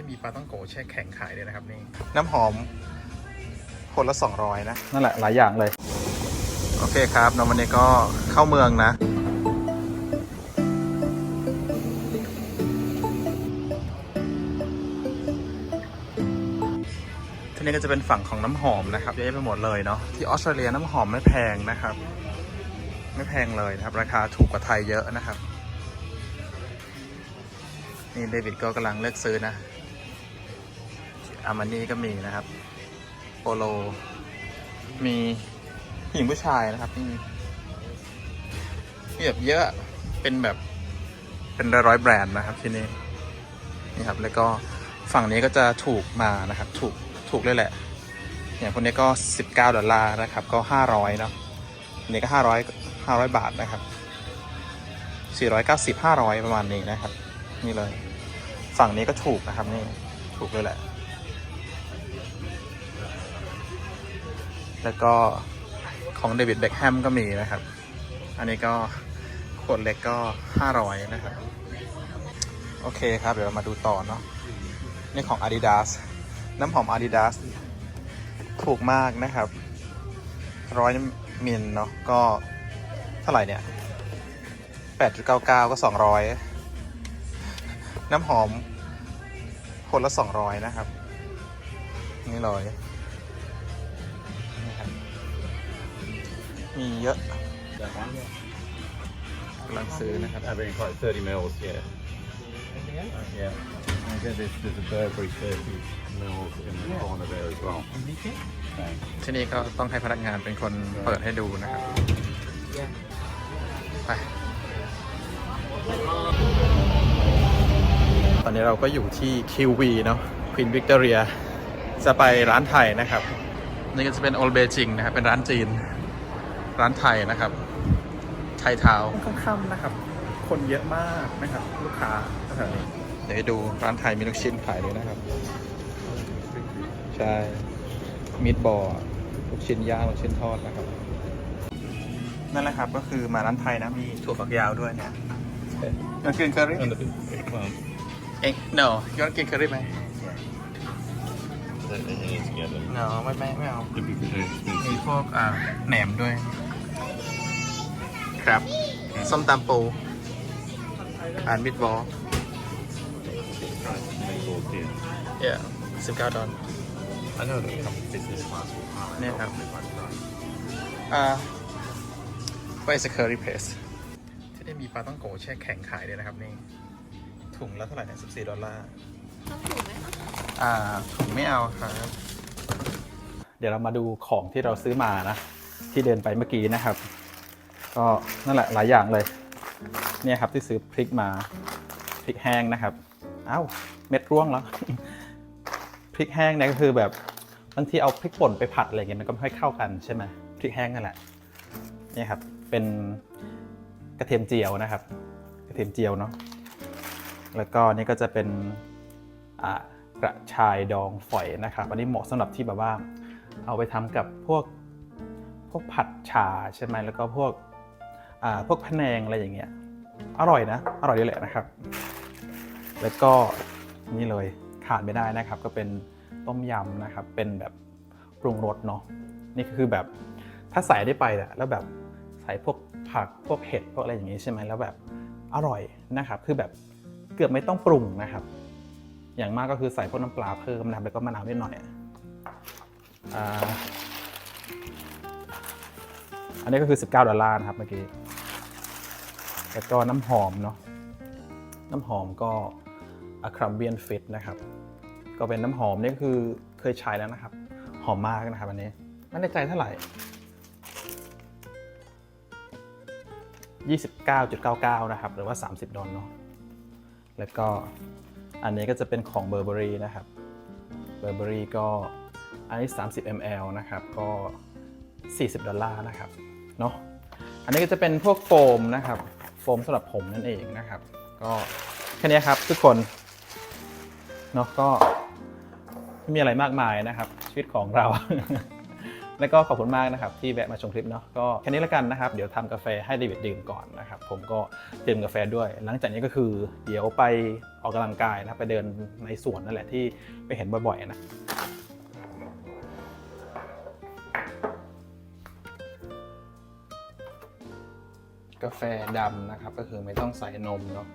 ที่มีปลาต้องโกแช่แข็งขายเลยนะครับนี่น้ำหอมคนละ 200 นะ นั่นแหละหลายอย่างเลย โอเคครับน้องวันนี้ก็เข้าเมืองนะทีนี้ก็จะเป็นฝั่งของน้ำหอมนะครับเยอะแยะไปหมดเลยเนาะที่ออสเตรเลียน้ำหอมไม่แพงนะครับ ไม่แพงเลยนะครับ ราคาถูกกว่าไทยเยอะนะครับ นี่เดวิดก็กำลังเลือกซื้อนะ อามานี่ก็มีนะครับ โปโล มีผู้หญิงผู้ชายนะครับนี่มีแบบเยอะเป็นแบบเป็นร้อยแบรนด์นะครับที่นี่นี่ครับ แล้วก็ฝั่งนี้ก็จะถูกมานะครับ ถูกถูกเลยแหละ อย่างคนนี้ก็ 19 ดอลลาร์นะครับ ก็ 500เนาะอันนี้ก็ 500 500 บาทนะครับ 490 500 ประมาณนี้นะครับ นี่เลย ฝั่งนี้ก็ถูกนะครับนี่ ถูกเลยแหละ แล้วก็ของเดวิดเบคแฮมก็มีนะครับ อันนี้ก็ขวดเล็กก็ 500 นะครับ โอเคครับ เดี๋ยวมาดูต่อเนาะนี่ของ Adidas น้ำหอม Adidas ถูกมากนะครับร้อยมิลเนาะก็เท่าไหร่เนี่ย 8.99 ก็ 200 น้ำหอมคนละ 200 นะครับ นี่เลย มีเยอะ That one? กำลังซื้อนะครับ I think like 30 mils, yeah. Anything else? Uh, yeah. And then there's, there's a Burberry 30 mils in the Yeah. corner there as well. Anything? Thanks. ที่นี่ก็ต้องให้พนักงานเป็นคนเปิดให้ดูนะครับ Yeah. ไป ตอนนี้เราก็อยู่ที่ QV เนาะ Queen Victoria จะไปร้านไทยนะครับ นี่ก็จะเป็น Old Beijing นะครับ เป็นร้านจีน ร้านไทยนะครับ ไทยเท้าค่ำๆนะครับ คนเยอะมากนะครับ ลูกค้าแถวนี้เดี๋ยวให้ดูร้านไทยมีลูกชิ้นขายเลยนะครับ ใช่มิดบอร์ลูกชิ้นย่างลูกชิ้นทอดนะครับ นั่นแหละครับก็คือมาร้านไทยนะมีถั่วฝักยาวด้วยเนี่ยอยากกินเคอรี่ And the big, big one. เอ็ก no ยอนกินเคอรี่ไหม They, they need to get them. no ไม่ไม่ไม่เอา The big are มี expensive. พวกอ่าแหนมด้วย ครับส้มตำปูอ่านมิดบอล Meatballs here. เย่สิบเก้าดอล I know that come business class will come. Yeah. Probably by the time. อ่า where is the curry paste ที่ได้มีปลาต้องโกแช่แข็งขายเลยนะครับนี่ ถุงละเท่าไหร่เนี่ยสิบสี่ดอลลาร์ ต้องถูกไหมคะอ่าถุงไม่เอาครับ เดี๋ยวเรามาดูของที่เราซื้อมานะ ที่เดินไปเมื่อกี้นะครับ ก็นั่นแหละหลายอย่างเลย เนี่ยครับที่ซื้อพริกมาพริกแห้งนะครับอ้าวเม็ดร่วงแล้วพริกแห้งเนี่ยก็คือแบบบางทีเอาพริกป่นไปผัดอะไรเงี้ยมันก็ไม่ค่อยเข้ากันใช่ไหมพริกแห้งนั่นแหละเนี่ยครับเป็นกระเทียมเจียวนะครับ กระเทียมเจียวเนาะแล้วก็นี่ก็จะเป็นกระชายดองฝอยนะครับอันนี้เหมาะสำหรับที่แบบว่า เอาไปทำกับพวกพวกผัดชาใช่ไหมแล้วก็พวก พวกพะแนงอะไรอย่างเงี้ยอร่อยนะ อร่อยดีแหละนะครับ แล้วก็นี่เลยขาดไม่ได้นะครับ ก็เป็นต้มยำนะครับ เป็นแบบปรุงรสเนาะนี่คือแบบถ้าใส่ได้ไปอะแล้วแบบใส่พวกผักพวกเห็ดพวกอะไรอย่างงี้ใช่ไหมแล้วแบบอร่อยนะครับ คือแบบเกือบไม่ต้องปรุงนะครับ อย่างมากก็คือใส่พวกน้ำปลาเพิ่มนะครับแล้วก็มะนาวนิดหน่อยอ,อันนี้ก็คือ 19 ดอลลาร์นะครับเมื่อกี้ แล้วก็น้ำหอมเนาะน้ำหอมก็อะครัมเบียนฟิตนะครับ ก็เป็นน้ำหอมนี่คือเคยใช้แล้วนะครับ หอมมากนะครับอันนี้ไม่แน่ใจเท่าไหร่ 29.99 นะครับ หรือว่า 30 ดอลเนาะแล้วก็อันนี้ก็จะเป็นของ Burberry นะครับ Burberry ก็อันนี้ 30 ml นะครับ ก็ 40 ดอลลาร์นะครับ เนาะอันนี้ก็จะเป็นพวกโฟมนะครับ มสำหรับผมนั่นเองนะครับ ก็แค่นี้ครับทุกคนเนาะก็ไม่มีอะไรมากมายนะครับ ชีวิตของเรา แล้วก็ขอบคุณมากนะครับ ที่แวะมาชมคลิปเนาะก็แค่นี้ล้วกันนะครับ เดี๋ยวทำกาแฟให้เดวิดดื่มก่อนนะครับ ผมก็ดื่มกาแฟด้วย หลังจากนี้ก็คือ เดี๋ยวไปออกกำลังกายนะไปเดินในสวนนั่นแหละที่ไปเห็นบ่อยๆนะ กาแฟดำนะครับ ก็คือไม่ต้องใส่นมเนาะ